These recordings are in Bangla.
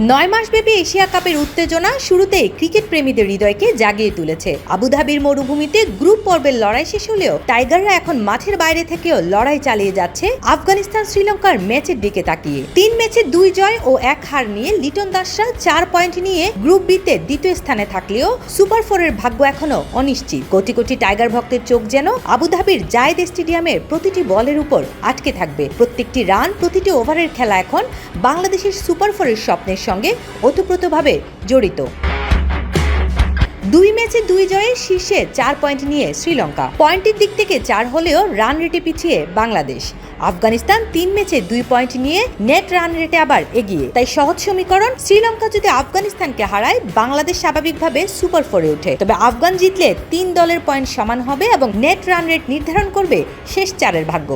নয় মাসব্যাপী এশিয়া কাপের উত্তেজনা শুরুতেই ক্রিকেট প্রেমীদের হৃদয়কে জাগিয়ে তুলেছে। আবুধাবির মরুভূমিতে গ্রুপ পর্বের লড়াই শেষ হলেও টাইগাররা এখন মাঠের বাইরে থেকেও লড়াই চালিয়ে যাচ্ছে আফগানিস্তান শ্রীলঙ্কার ম্যাচের দিকে তাকিয়ে। তিন ম্যাচে দুই জয় ও এক হার নিয়ে লিটন দাসরা চার পয়েন্ট নিয়ে গ্রুপ বিতে দ্বিতীয় স্থানে থাকলেও সুপার ফোরের ভাগ্য এখনও অনিশ্চিত। কোটি কোটি টাইগার ভক্তের চোখ যেন আবুধাবির জায়েদ স্টেডিয়ামের প্রতিটি বলের উপর আটকে থাকবে। প্রত্যেকটি রান, প্রতিটি ওভারের খেলা এখন বাংলাদেশের সুপার ফোরের স্বপ্নের সঙ্গে ওতপ্রোতভাবে জড়িত। দুই ম্যাচে দুই জয়ে শীর্ষে চার পয়েন্ট নিয়ে শ্রীলঙ্কা। পয়েন্টের দিক থেকে চার হলেও রান রেটে পিছিয়ে বাংলাদেশ। আফগানিস্তান তিন ম্যাচে দুই পয়েন্ট নিয়ে নেট রান রেটে আবার এগিয়ে। তাই সহজ সমীকরণ, শ্রীলঙ্কা যদি আফগানিস্তানকে হারায়, বাংলাদেশ স্বাভাবিকভাবে সুপার ফোরে ওঠে। তবে আফগান জিতলে তিন দলের পয়েন্ট সমান হবে এবং নেট রান রেট নির্ধারণ করবে শেষ চারের ভাগ্য।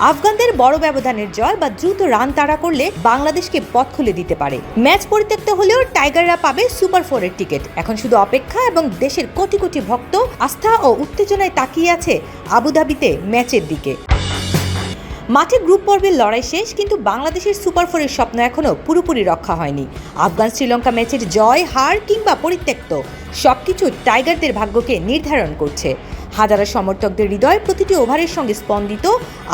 আফগানদের বড় ব্যবধানের জয় বা দ্রুত রান তাড়া করলে বাংলাদেশকে পথ খুলে দিতে পারে। ম্যাচ পরিত্যক্ত হলেও টাইগাররা পাবে সুপার ফোরের টিকিট। এখন শুধু অপেক্ষা এবং দেশের কোটি কোটি ভক্ত আস্থা ও উত্তেজনায় তাকিয়ে আছে আবুধাবিতে ম্যাচের দিকে। মাঠে গ্রুপ পর্বের লড়াই শেষ, কিন্তু বাংলাদেশের সুপার ফোরের স্বপ্ন এখনও পুরোপুরি রক্ষা হয়নি। আফগান শ্রীলঙ্কা ম্যাচের জয়, হার কিংবা পরিত্যক্ত, সবকিছু টাইগারদের ভাগ্যকে নির্ধারণ করছে। হাজারো সমর্থকদের হৃদয় প্রতিটি ওভারের সঙ্গে স্পন্দিত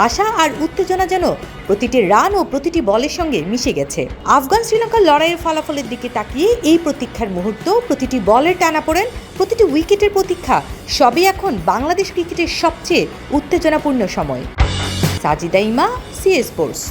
আশা আর উত্তেজনা যেন প্রতিটি রান ও প্রতিটি বলের সঙ্গে মিশে গেছে। আফগান শ্রীলঙ্কার লড়াইয়ের ফলাফলের দিকে তাকিয়ে এই প্রতীক্ষার মুহূর্ত, প্রতিটি বলের টানাপোড়েন প্রতিটি উইকেটের প্রতীক্ষা সবই এখন বাংলাদেশ ক্রিকেটের সবচেয়ে উত্তেজনাপূর্ণ সময়। সাজিদা ইমা সিএ স্পোর্টস